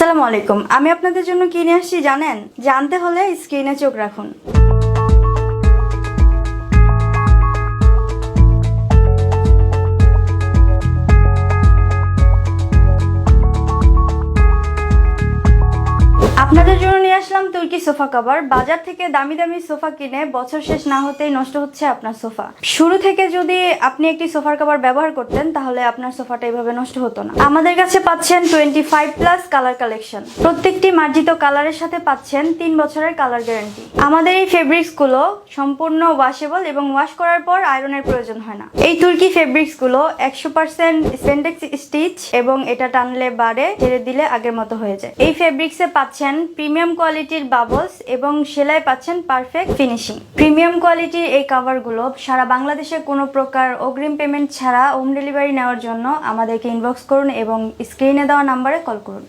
আসসালামু আলাইকুম। আমি আপনাদের জন্য কিনে আসছি জানেন? জানতে হলে স্ক্রিনে চোখ রাখুন। আপনাদের জন্য নিয়ে আসলাম তুর্কি সোফা কভার। বাজার থেকে দামি দামি সোফা কিনে বছর শেষ না হতেই নষ্ট হচ্ছে আপনার সোফা। শুরু থেকে যদি আপনি একটি সোফার কভার ব্যবহার করতেন, তাহলে আপনার সোফাটা এইভাবে নষ্ট হতো না। আমাদের কাছে পাচ্ছেন twenty five plus colour collection প্রত্যেকটি মার্জিত কালারের সাথে পাচ্ছেন তিন বছরের কালার গ্যারান্টি আমাদের এই ফেব্রিক্সগুলো সম্পূর্ণ ওয়াশেবল এবং ওয়াশ করার পর আয়রনের প্রয়োজন হয় না। এই তুর্কি ফেব্রিক্সগুলো একশো পার্সেন্ট স্পেন্ডেক্স স্টিচ এবং এটা টানলে বাড়ে ছেড়ে দিলে আগের মতো হয়ে যায়। এই ফেব্রিক্সে পাচ্ছেন প্রিমিয়াম কোয়ালিটির বাবলস এবং সেলাই পাচ্ছেন পারফেক্ট ফিনিশিং প্রিমিয়াম কোয়ালিটির এই কাভারগুলো সারা বাংলাদেশে কোনো প্রকার অগ্রিম পেমেন্ট ছাড়া হোম ডেলিভারি নেওয়ার জন্য আমাদেরকে ইনবক্স করুন এবং স্ক্রিনে দেওয়া নাম্বারে কল করুন।